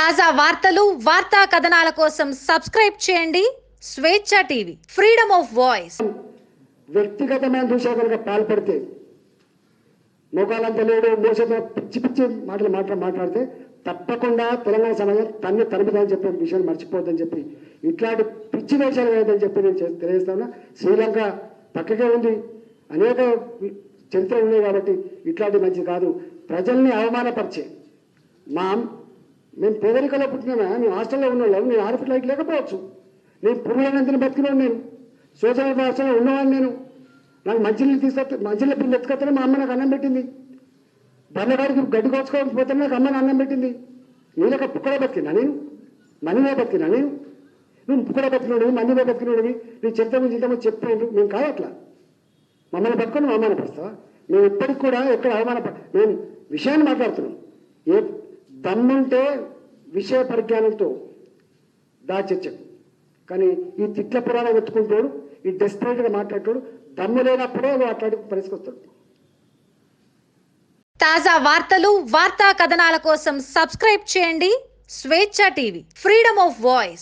తాజా వార్తలు వార్తా కథనాల కోసం సబ్స్క్రైబ్ చేయండి. స్వేచ్ఛ టీవీ ఫ్రీడమ్ ఆఫ్ వాయిస్. వ్యక్తిగతమైన దూషణకు పాల్పడితే మోకాలంత లేడు మోసంతో పిచ్చి పిచ్చి మాటలు మాట్లా మాట్లాడితే తప్పకుండా తెలంగాణ సమాజం తన్ని తరుముదని చెప్పే విషయాలు మర్చిపోద్దని చెప్పి ఇట్లాంటి పిచ్చి వేషాలు వేయదని చెప్పి నేను తెలియజేస్తాను. శ్రీలంక పక్కకే ఉంది. అనేక చరిత్ర ఉన్నాయి కాబట్టి ఇట్లాంటి మంచిది కాదు. ప్రజల్ని అవమానపరిచే మా మేము పేదరికలో పుట్టినా మేము హాస్టల్లో ఉన్నవాళ్ళం నేను ఆడపిల్లలకి లేకపోవచ్చు. నేను పురుగులందరినీ బతికిన నేను సోషల్ హాస్టల్లో ఉన్నవాడిని నేను. నాకు మంచినీళ్ళు తీసుకొస్తే మంచినీళ్ళ బిల్లు ఎత్తుకొస్తే మా అమ్మ నాకు అన్నం పెట్టింది. బల్లగాడికి గడ్డి కోసుకోకపోతే నాకు అమ్మ అన్నం పెట్టింది. నీళ్ళక పుక్కడ బతికినా నేను? మనీలో బతికినా నేను? నువ్వు పుక్కడ బతికినవి మనీలో బతికినవి నీ చెప్తాము గురించి ఇంతమంది మేము కావట్లా మమ్మల్ని పట్టుకొని అవమానపరుస్తావా? మేము ఇప్పటికి కూడా ఎక్కడ అవమాన మేము విషయాన్ని మాట్లాడుతున్నాం. ఏ దమ్ముంటే విషయ పరిజ్ఞానంతో దాచచ్చు. కానీ ఈ తిట్ల పురాణం ఎత్తుకుంటాడు ఈ డెస్పరేట్గా మాట్లాడతాడు దమ్ము లేనప్పుడే మాట్లాడి పరిస్థితి తాజా వార్తలు వార్తా కథనాల కోసం సబ్స్క్రైబ్ చేయండి స్వేచ్ఛ టీవీ ఫ్రీడమ్ ఆఫ్ వాయిస్.